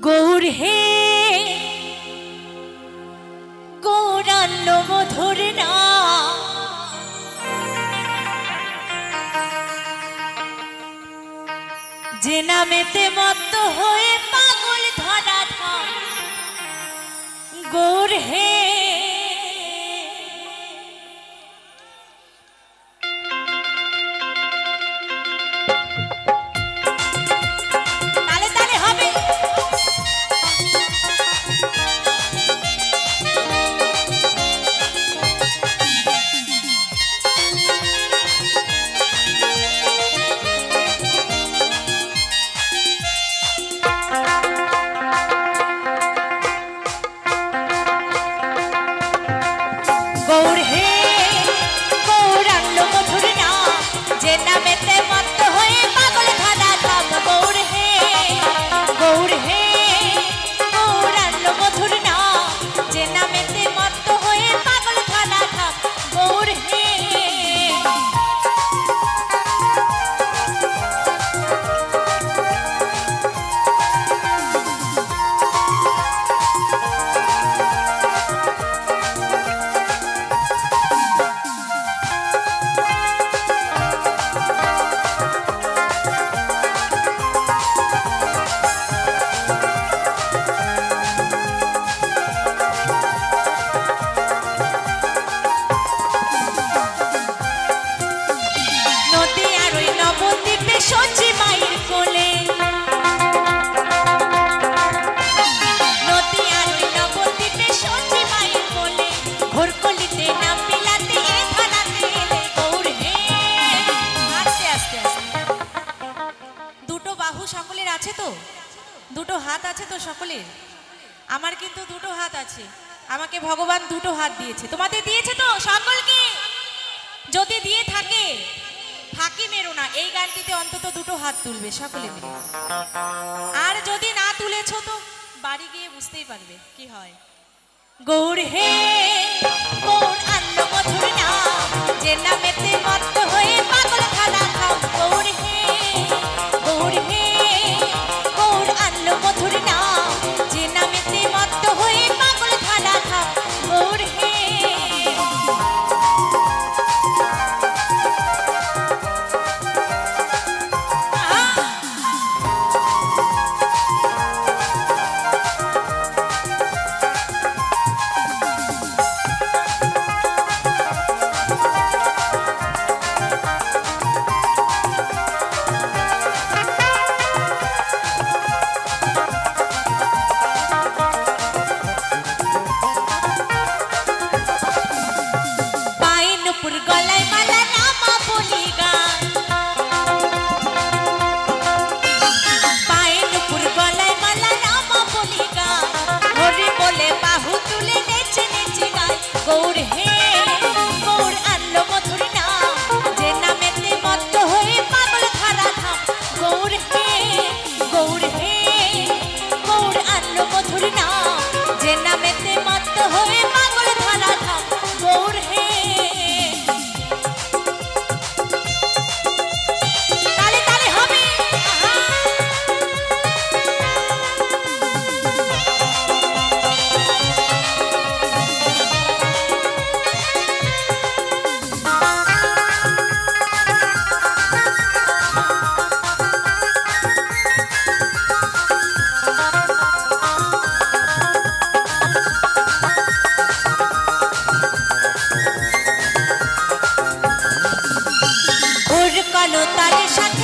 গৌর হে। গৌরান্ন মধুর না। যে নামেতে মত্ত হয়ে পাগল ধরা ধর গৌর হে। সকলের আছে তো? দুটো হাত আছে তো সকলের? আমার কিন্তু দুটো হাত আছে। আমাকে ভগবান দুটো হাত দিয়েছে। তোমাদের দিয়েছে তো সকলকে? যদি দিয়ে থাকে, ফাঁকি মেরো না। এই গানটিতে অন্তত দুটো হাত তুলবে সকলে মিলে। আর যদি না তুলেছো তো বাড়ি গিয়ে বুঝতেই পারবে কি হয়। গৌর হে, গৌর আন্ন মধুর না যে নামেতে মত্ত হয়ে পাগল খানা খাও। গৌর হে গলায় গেল তার সাথে